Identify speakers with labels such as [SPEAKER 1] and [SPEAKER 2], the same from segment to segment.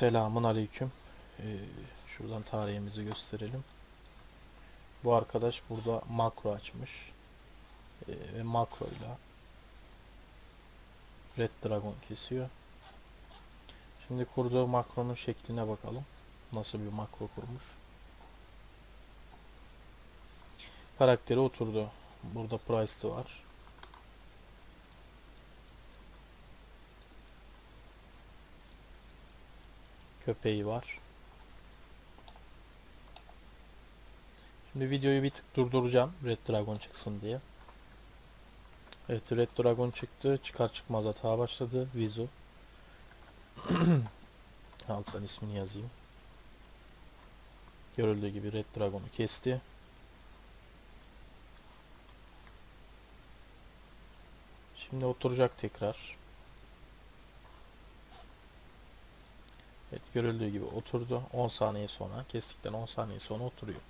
[SPEAKER 1] Selamun aleyküm. Ee, şuradan tarihimizi gösterelim. Bu arkadaş burada makro açmış. Ee, ve makroyla Red Dragon kesiyor. Şimdi kurduğu makronun şekline bakalım. Nasıl bir makro kurmuş. Karakteri oturdu. Burada Price'ı var. Köpeği var. Şimdi videoyu bir tık durduracağım. Red Dragon çıksın diye. Evet Red Dragon çıktı. Çıkar çıkmaz hata başladı. Vizu. Alttan ismini yazayım. Görüldüğü gibi Red Dragon'u kesti. Şimdi oturacak tekrar. Evet görüldüğü gibi oturdu. 10 saniye sonra kestikten 10 saniye sonra oturuyor.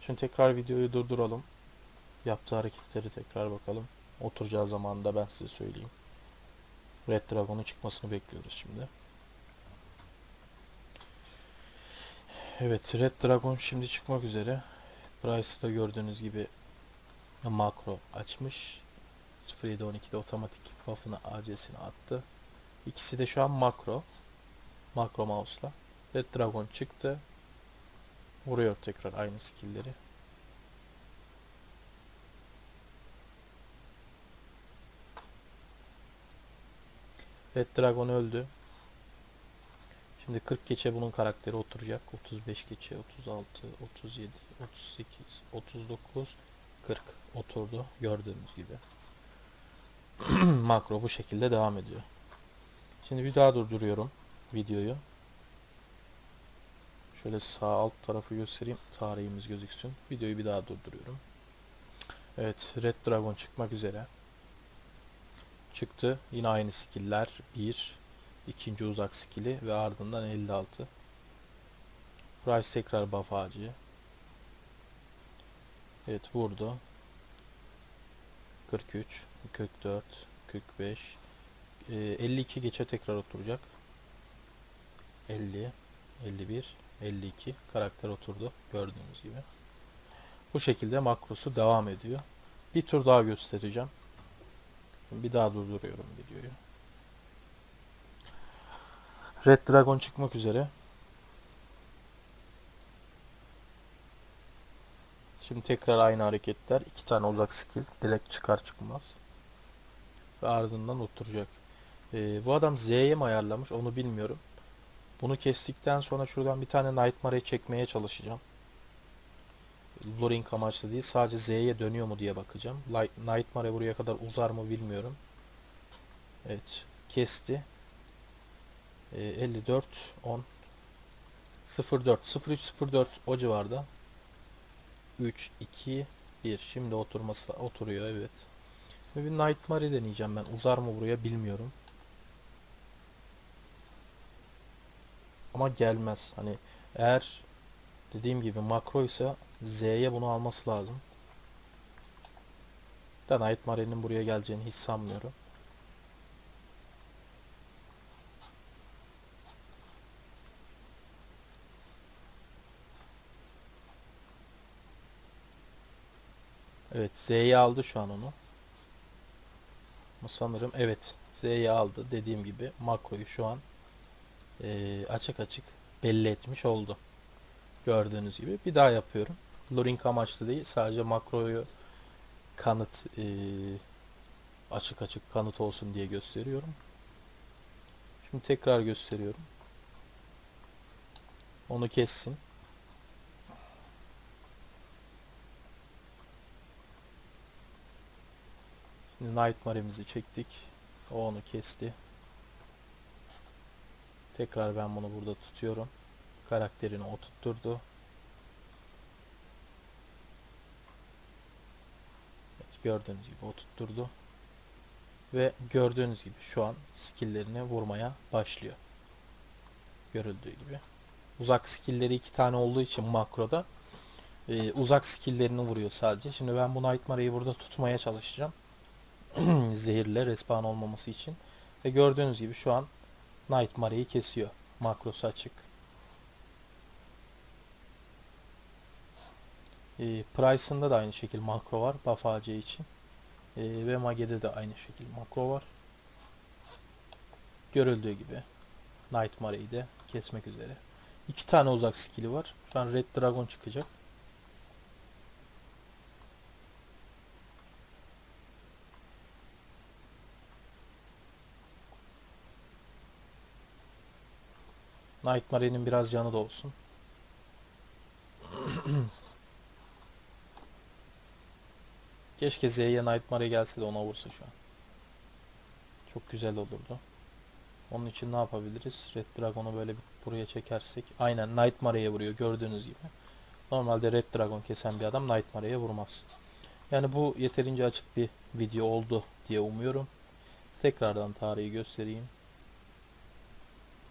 [SPEAKER 1] Şimdi tekrar videoyu durduralım. Yaptığı hareketleri tekrar bakalım. Oturacağı zaman da ben size söyleyeyim. Red Dragon'un çıkmasını bekliyoruz şimdi. Evet Red Dragon şimdi çıkmak üzere. Price'ı da gördüğünüz gibi makro açmış. 0712'de otomatik buff'ını AC'sini attı. İkisi de şu an makro. Makro mouse'la. Red Dragon çıktı. Vuruyor tekrar aynı skill'leri. Red Dragon öldü. Şimdi 40 geçe bunun karakteri oturacak. 35 geçe, 36, 37, 38, 39, 40 oturdu. Gördüğünüz gibi. Makro bu şekilde devam ediyor. Şimdi bir daha durduruyorum videoyu. Şöyle sağ alt tarafı göstereyim. Tarihimiz gözüksün. Videoyu bir daha durduruyorum. Evet. Red Dragon çıkmak üzere. Çıktı. Yine aynı skill'ler. 1. ikinci uzak skill'i ve ardından 56. Price tekrar buff ağacı. Evet vurdu. 43, 44, 45, e, 52 geçe tekrar oturacak. 50, 51, 52 karakter oturdu gördüğünüz gibi. Bu şekilde makrosu devam ediyor. Bir tur daha göstereceğim. Bir daha durduruyorum videoyu. Red Dragon çıkmak üzere. Şimdi tekrar aynı hareketler. iki tane uzak skill. Direkt çıkar çıkmaz. Ve ardından oturacak. Ee, bu adam Z'ye mi ayarlamış onu bilmiyorum. Bunu kestikten sonra şuradan bir tane Nightmare'ı çekmeye çalışacağım. Luring amaçlı değil. Sadece Z'ye dönüyor mu diye bakacağım. Nightmare buraya kadar uzar mı bilmiyorum. Evet. Kesti. Ee, 54 10 04 03 04 o civarda. 3 2 1 şimdi oturması oturuyor evet. Şimdi bir Nightmare deneyeceğim ben. Uzar mı buraya bilmiyorum. Ama gelmez. Hani eğer dediğim gibi makro ise Z'ye bunu alması lazım. Da Nightmare'nin buraya geleceğini hiç sanmıyorum. Evet Z'yi aldı şu an onu. Ama sanırım evet Z'yi aldı dediğim gibi makroyu şu an e, açık açık belli etmiş oldu. Gördüğünüz gibi. Bir daha yapıyorum. Luring amaçlı değil. Sadece makroyu kanıt e, açık açık kanıt olsun diye gösteriyorum. Şimdi tekrar gösteriyorum. Onu kessin. Şimdi Nightmare'imizi çektik. O onu kesti. Tekrar ben bunu burada tutuyorum. Karakterini oturtturdu. Evet, gördüğünüz gibi oturtturdu. Ve gördüğünüz gibi şu an skill'lerini vurmaya başlıyor. Görüldüğü gibi. Uzak skill'leri iki tane olduğu için makroda e, uzak skill'lerini vuruyor sadece. Şimdi ben bu Nightmare'yi burada tutmaya çalışacağım. Zehirle respawn olmaması için. Ve gördüğünüz gibi şu an Nightmare'yi kesiyor. Makrosu açık. E, Price'ında da aynı şekilde makro var. Buff AC için. E, ve Mage'de de aynı şekilde makro var. Görüldüğü gibi. Nightmare'yi de kesmek üzere. İki tane uzak skill'i var. Şu an Red Dragon çıkacak. Nightmare'nin biraz canı da olsun. Keşke Z'ye Nightmare gelse de ona vursa şu an. Çok güzel olurdu. Onun için ne yapabiliriz? Red Dragon'u böyle bir buraya çekersek. Aynen Nightmare'ye vuruyor gördüğünüz gibi. Normalde Red Dragon kesen bir adam Nightmare'ye vurmaz. Yani bu yeterince açık bir video oldu diye umuyorum. Tekrardan tarihi göstereyim.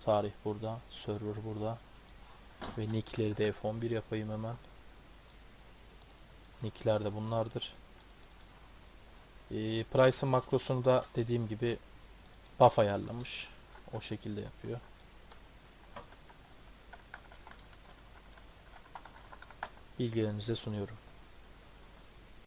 [SPEAKER 1] Tarih burada, server burada. Ve nickleri de F11 yapayım hemen. Nickler de bunlardır. Ee, Price'ın makrosunu da dediğim gibi buff ayarlamış. O şekilde yapıyor. Bilgilerinize sunuyorum.